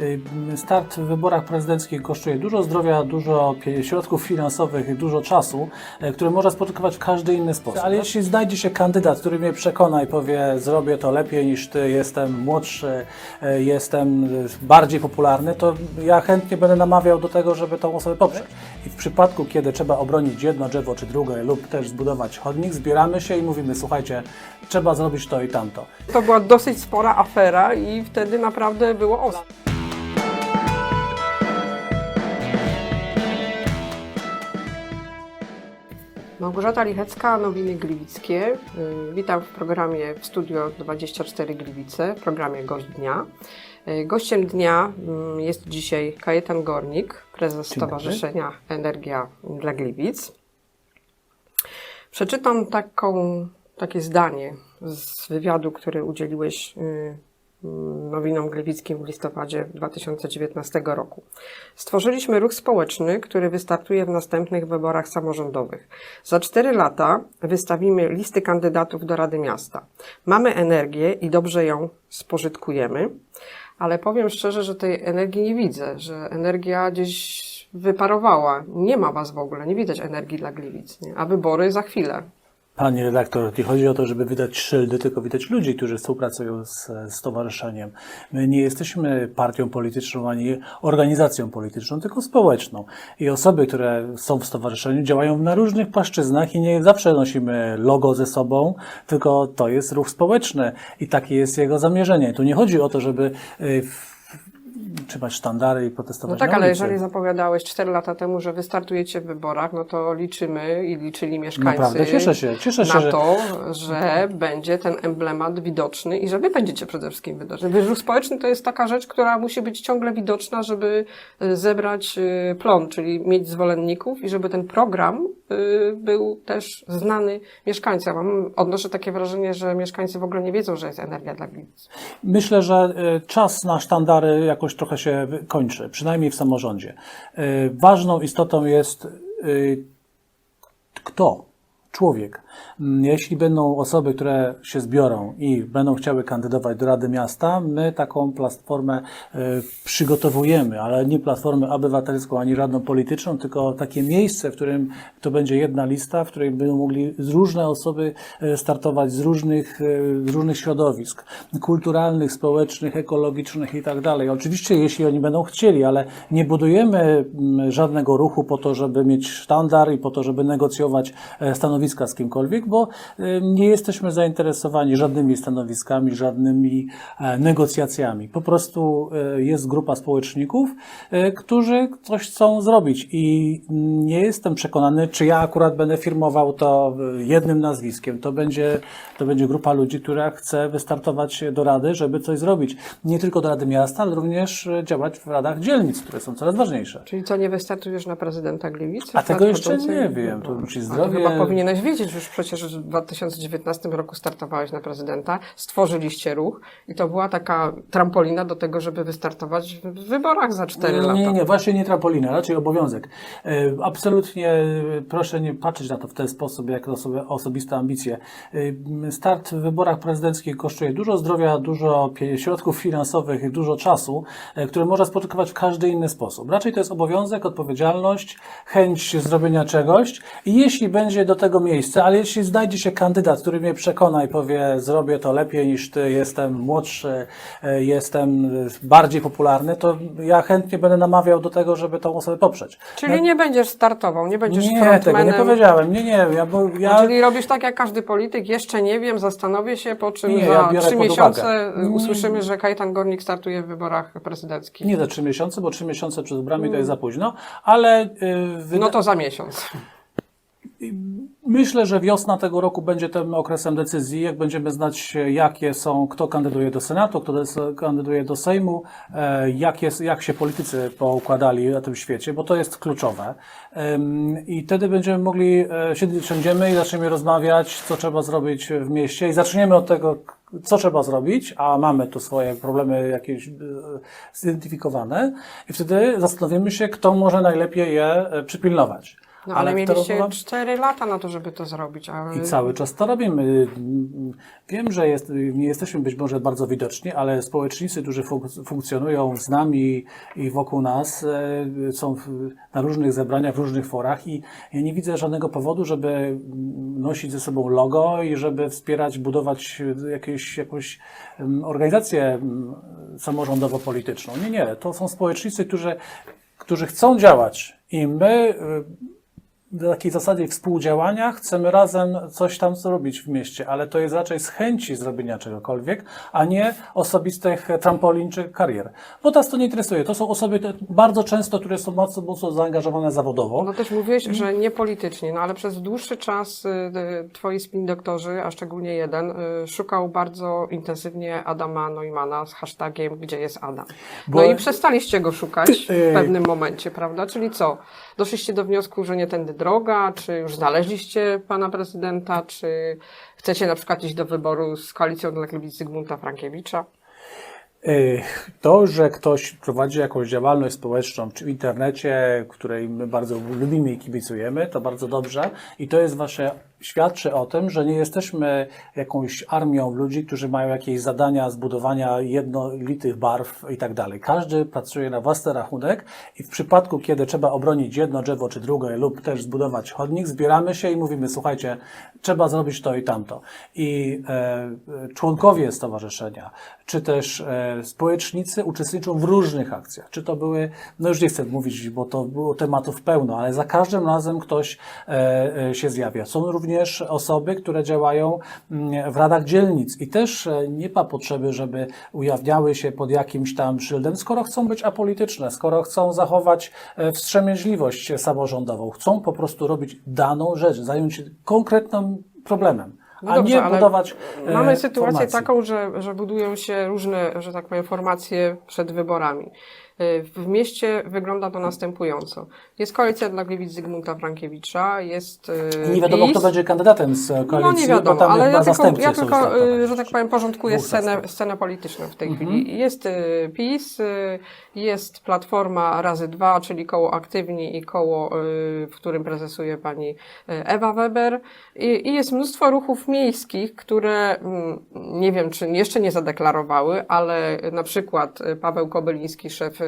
Y, Start w wyborach prezydenckich kosztuje dużo zdrowia, dużo środków finansowych i dużo czasu, e, które można spożytkować w każdy inny sposób. Ale jeśli znajdzie się kandydat, który mnie przekona i powie, zrobię to lepiej niż ty, jestem młodszy, e, jestem bardziej popularny, to ja chętnie będę namawiał do tego, żeby tą osobę poprzeć. I w przypadku, kiedy trzeba obronić jedno drzewo czy drugie lub też zbudować chodnik, zbieramy się i mówimy, słuchajcie, trzeba zrobić to i tamto. To była dosyć spora afera i wtedy naprawdę było ostro. Małgorzata Lichecka, Nowiny Gliwickie. Y, Witam w programie w Studio 24 Gliwice, w programie Gość Dnia. Y, Gościem dnia mm, jest dzisiaj Kajetan Gornik, prezes. Stowarzyszenia Energia dla Gliwic. Przeczytam taką, takie zdanie z wywiadu, który udzieliłeś y, Nowinom Gliwickim w listopadzie 2019 roku. Stworzyliśmy ruch społeczny, który wystartuje w następnych wyborach samorządowych. Za cztery lata wystawimy listy kandydatów do Rady Miasta. Mamy energię i dobrze ją spożytkujemy, ale powiem szczerze, że tej energii nie widzę, że energia gdzieś wyparowała. Nie ma was w ogóle, nie widać energii dla Gliwic, nie? a wybory za chwilę. Pani redaktor, nie chodzi o to, żeby wydać szyldy, tylko widać ludzi, którzy współpracują z z stowarzyszeniem. My nie jesteśmy partią polityczną ani organizacją polityczną, tylko społeczną. I osoby, które są w stowarzyszeniu, działają na różnych płaszczyznach i nie zawsze nosimy logo ze sobą, tylko to jest ruch społeczny i takie jest jego zamierzenie. Tu nie chodzi o to, żeby y, w- trzymać sztandary i No protestować tak, na ale jeżeli zapowiadałeś 4 lata temu, że wystartujecie w wyborach, no to liczymy i liczyli mieszkańcy Naprawdę cieszę się, cieszę się, na że to, że będzie ten emblemat widoczny i że wy będziecie przede wszystkim widoczni. Wyruch społeczny to jest taka rzecz, która musi być ciągle widoczna, żeby y, zebrać y, plon, czyli mieć zwolenników i żeby ten program y, był też znany mieszkańcom. Mam, odnoszę takie wrażenie, że mieszkańcy w ogóle nie wiedzą, że jest energia dla Gliwic. Myślę, że czas na sztandary jakoś trochę się wy- kończy, przynajmniej w samorządzie. E, Ważną istotą jest e, kto? Człowiek. Mm, Jeśli będą osoby, które się zbiorą i będą chciały kandydować do Rady Miasta, my taką platformę e, przygotowujemy, ale nie platformę obywatelską ani żadną polityczną, tylko takie miejsce, w którym to będzie jedna lista, w której będą mogli różne osoby e, startować z różnych, e, z różnych środowisk kulturalnych, społecznych, ekologicznych i tak dalej. Oczywiście, jeśli oni będą chcieli, ale nie budujemy mm, żadnego ruchu po to, żeby mieć sztandar i po to, żeby negocjować e, stanowiska z kimkolwiek, bo e, nie jesteśmy zainteresowani żadnymi stanowiskami, żadnymi e, negocjacjami. Po prostu e, jest grupa społeczników, e, którzy coś chcą zrobić i nie jestem przekonany, czy ja akurat będę firmował to jednym nazwiskiem. To będzie, to będzie grupa ludzi, która chce wystartować do Rady, żeby coś zrobić. Nie tylko do Rady Miasta, ale również działać w radach dzielnic, które są coraz ważniejsze. Czyli co, nie wystartujesz na prezydenta Gliwic? A tego jeszcze nie wiem. To musi A zdrowie- to chyba powinieneś wiedzieć, już przecież w 2019 roku startowałeś na prezydenta, stworzyliście ruch i to była taka trampolina do tego, żeby wystartować w wyborach za 4 lata. Nie, nie, nie, właśnie nie trampolina, raczej obowiązek. E, Absolutnie e, proszę nie patrzeć na to w ten sposób, jak sobie osobiste ambicje. E, Start w wyborach prezydenckich kosztuje dużo zdrowia, dużo środków finansowych i dużo czasu, które można spożytkować w każdy inny sposób. Raczej to jest obowiązek, odpowiedzialność, chęć zrobienia czegoś i jeśli będzie do tego miejsce, ale jeśli znajdzie się kandydat, który mnie przekona i powie, zrobię to lepiej niż ty, jestem młodszy, e, jestem e, bardziej popularny, to ja chętnie będę namawiał do tego, żeby tą osobę poprzeć. Czyli nie będziesz startował, nie będziesz Nie, tego nie powiedziałem. Nie, nie, ja, bo ja, Czyli robisz tak jak każdy polityk, jeszcze nie wiem, zastanowię się, po czym Nie, za ja trzy miesiące uwagę. Nie. usłyszymy, że Kajetan Gornik startuje w wyborach prezydenckich. nie za trzy miesiące, bo trzy miesiące przed wyborami to jest za późno, ale e, wyda- No to za miesiąc. Myślę, że wiosna tego roku będzie tym okresem decyzji, jak będziemy znać, jakie są, kto kandyduje do Senatu, kto kandyduje do Sejmu, e, jak, jest, jak się politycy poukładali na tym świecie, bo to jest kluczowe. I wtedy będziemy mogli, e, siądziemy i zaczniemy rozmawiać, co trzeba zrobić w mieście i zaczniemy od tego, co trzeba zrobić, a mamy tu swoje problemy jakieś e, zidentyfikowane i wtedy zastanowimy się, kto może najlepiej je przypilnować. No, ale, w mieliście Tarnowa- 4 lata na to, żeby to zrobić. A... I cały czas to robimy. Wiem, że jest, nie jesteśmy być może bardzo widoczni, ale społecznicy, którzy funk- funkcjonują z nami i wokół nas, e, są w, na różnych zebraniach, w różnych forach i ja nie widzę żadnego powodu, żeby nosić ze sobą logo i żeby wspierać, budować jakieś, jakąś organizację samorządowo-polityczną. Nie, nie. To są społecznicy, którzy, którzy chcą działać i my y, na takiej zasadzie współdziałania chcemy razem coś tam zrobić w mieście, ale to jest raczej z chęci zrobienia czegokolwiek, a nie osobistych trampolin czy karier. Bo nas to nie interesuje. To są osoby bardzo często, które są mocno, mocno zaangażowane zawodowo. No też mówiłeś, że nie politycznie, no ale przez dłuższy czas y, y, twoi spin doktorzy, a szczególnie jeden, y, szukał bardzo intensywnie Adama Neumana z hashtagiem Gdzie jest Adam? No Bo- i przestaliście go szukać w pewnym momencie, prawda? Czyli co? Doszliście do wniosku, że nie tędy droga, czy już znaleźliście pana prezydenta, czy chcecie na przykład iść do wyboru z koalicją dla Gliwic Zygmunta Frankiewicza? Y, To, że ktoś prowadzi jakąś działalność społeczną, czy w internecie, której my bardzo lubimy i kibicujemy, to bardzo dobrze. I to jest wasze, świadczy o tym, że nie jesteśmy jakąś armią ludzi, którzy mają jakieś zadania zbudowania jednolitych barw i tak dalej. Każdy pracuje na własny rachunek i w przypadku, kiedy trzeba obronić jedno drzewo czy drugie lub też zbudować chodnik, zbieramy się i mówimy, słuchajcie, trzeba zrobić to i tamto. I e, członkowie stowarzyszenia, czy też e, społecznicy uczestniczą w różnych akcjach. Czy to były, no już nie chcę mówić, bo to było tematów pełno, ale za każdym razem ktoś e, e, się zjawia. Są również osoby, które działają mm, w radach dzielnic i też e, nie ma potrzeby, żeby ujawniały się pod jakimś tam szyldem, skoro chcą być apolityczne, skoro chcą zachować e, wstrzemięźliwość samorządową, chcą po prostu robić daną rzecz, zająć się konkretnym problemem. No a dobrze, nie budować e, Mamy sytuację formacji. taką, że, że budują się różne, że tak powiem, formacje przed wyborami. Y, W mieście wygląda to następująco. Jest koalicja dla Gliwic Zygmunta Frankiewicza, jest y, Nie wiadomo, PiS. kto będzie kandydatem z koalicji, No nie wiadomo, bo tam ale ja tylko, ja tylko startować. y, że tak powiem, porządkuję scenę, scenę polityczną w tej Mhm. chwili. Jest PiS, jest Platforma razy dwa, czyli koło Aktywni i koło, w którym prezesuje pani Ewa Weber. I, I jest mnóstwo ruchów miejskich, które mm, nie wiem, czy jeszcze nie zadeklarowały, ale na przykład Paweł Kobyliński, szef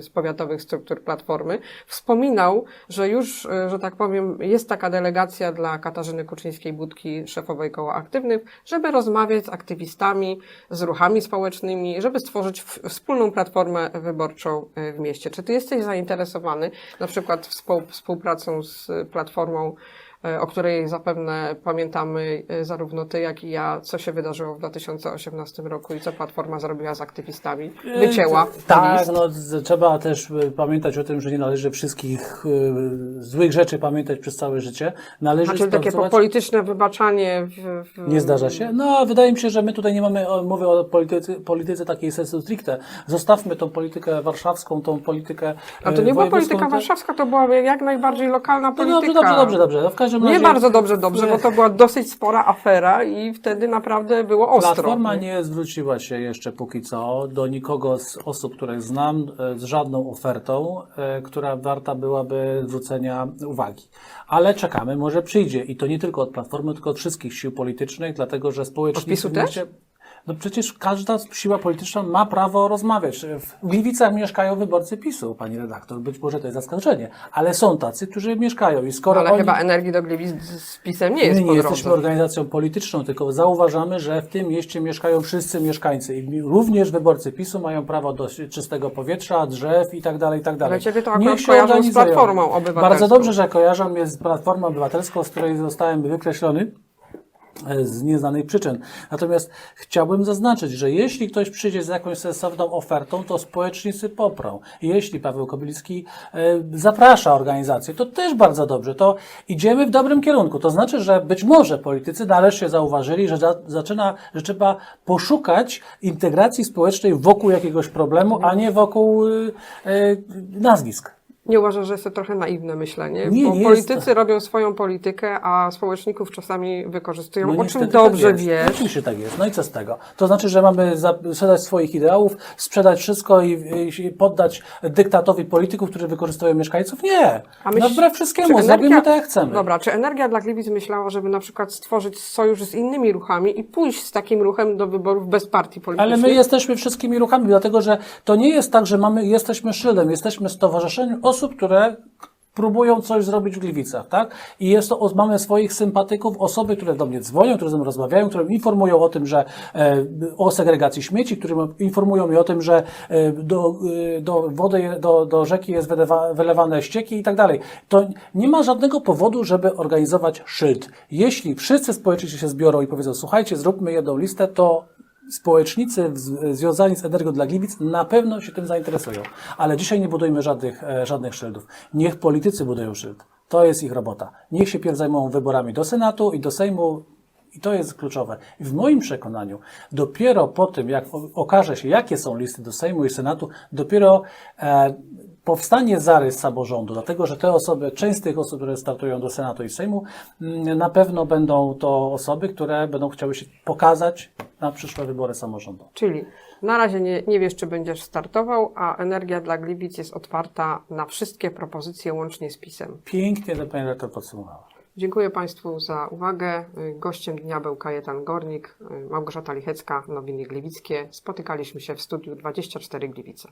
z powiatowych struktur Platformy, wspominał, że już, y, że tak powiem, jest taka delegacja dla Katarzyny Kuczyńskiej-Budki, szefowej koła aktywnych, żeby rozmawiać z aktywistami, z ruchami społecznymi, żeby stworzyć wspólną platformę wyborczą y, w mieście. Czy ty jesteś zainteresowany na przykład współ, współpracą z y, Platformą, y, o której zapewne pamiętamy y, zarówno ty, jak i ja, co się wydarzyło w 2018 roku i co Platforma zrobiła z aktywistami? Wycięła Tak, no, z- trzeba też pamiętać o tym, że nie należy wszystkich y, złych rzeczy pamiętać przez całe życie. Należy Znaczy takie polityczne wybaczanie w, w... Nie zdarza się? No, wydaje mi się, że my tutaj nie mamy mowy o polityce, polityce takiej sensu stricte. Zostawmy tą politykę warszawską, tą politykę A to e, nie była polityka warszawska, to była jak najbardziej lokalna No polityka. dobrze, dobrze, dobrze, dobrze. Każdym razie Nie bardzo dobrze, dobrze, bo to była dosyć spora afera i wtedy naprawdę było ostro. Platforma nie zwróciła się jeszcze póki co do nikogo z osób, których znam, e, z żadną ofertą, e, która warta byłaby zwrócenia uwagi. Ale czekamy, może przyjdzie. I to nie tylko od Platformy, tylko od wszystkich sił politycznych, dlatego że społecznicy... Od PiSu też? No przecież każda siła polityczna ma prawo rozmawiać. W Gliwicach mieszkają wyborcy PiSu, pani redaktor. Być może to jest zaskoczenie, ale są tacy, którzy mieszkają i skoro Ale oni... chyba energii do Gliwic z pisem nie jest My nie jesteśmy organizacją polityczną, tylko zauważamy, że w tym mieście mieszkają wszyscy mieszkańcy i również wyborcy PiSu mają prawo do czystego powietrza, drzew i tak dalej, i tak dalej. Ale ciebie to akurat kojarzą z. Platformą Obywatelską. Bardzo dobrze, że kojarzą mnie z Platformą Obywatelską, z której zostałem wykreślony z nieznanych przyczyn. Natomiast chciałbym zaznaczyć, że jeśli ktoś przyjdzie z jakąś sensowną ofertą, to społecznicy poprą. Jeśli Paweł Kobyliski e, zaprasza organizację, to też bardzo dobrze. To idziemy w dobrym kierunku. To znaczy, że być może politycy nareszcie zauważyli, że za, zaczyna, że trzeba poszukać integracji społecznej wokół jakiegoś problemu, a nie wokół e, e, nazwisk. Nie uważasz, że jest to trochę naiwne myślenie? Nie, bo nie politycy robią swoją politykę, a społeczników czasami wykorzystują, o czym niestety dobrze tak wiesz. Oczywiście tak jest. No i co z tego? To znaczy, że mamy sprzedać swoich ideałów, sprzedać wszystko i, i poddać dyktatowi polityków, którzy wykorzystują mieszkańców? Nie. A myśl- no wbrew czy wszystkiemu, zrobimy tak jak chcemy. Dobra, czy Energia dla Gliwic myślała, żeby na przykład stworzyć sojusz z innymi ruchami i pójść z takim ruchem do wyborów bez partii politycznej? Ale my jesteśmy wszystkimi ruchami, dlatego że to nie jest tak, że mamy, jesteśmy szyldem, jesteśmy stowarzyszeniem osób, które próbują coś zrobić w Gliwicach, tak? I jest to, mamy swoich sympatyków, osoby, które do mnie dzwonią, które ze mną rozmawiają, które informują o tym, że e, o segregacji śmieci, które informują mnie o tym, że e, do, e, do wody, do, do rzeki jest wylewa, wylewane ścieki i tak dalej. To nie ma żadnego powodu, żeby organizować szyld. Jeśli wszyscy społecznicy się zbiorą i powiedzą, słuchajcie, zróbmy jedną listę, to społecznicy związani z Energią dla Gliwic na pewno się tym zainteresują. Ale dzisiaj nie budujmy żadnych, e, żadnych szyldów. Niech politycy budują szyld. To jest ich robota. Niech się pierw zajmą wyborami do Senatu i do Sejmu. I to jest kluczowe. I w moim przekonaniu, dopiero po tym, jak okaże się, jakie są listy do Sejmu i Senatu, dopiero e, powstanie zarys samorządu, dlatego że te osoby, część z tych osób, które startują do Senatu i Sejmu, mm, na pewno będą to osoby, które będą chciały się pokazać na przyszłe wybory samorządu. Czyli na razie nie, nie wiesz, czy będziesz startował, a Energia dla Gliwic jest otwarta na wszystkie propozycje łącznie z PiSem. Pięknie to pani redaktor podsumowała. Dziękuję Państwu za uwagę. Gościem dnia był Kajetan Gornik, Małgorzata Lichecka, Nowiny Gliwickie. Spotykaliśmy się w studiu 24 Gliwice.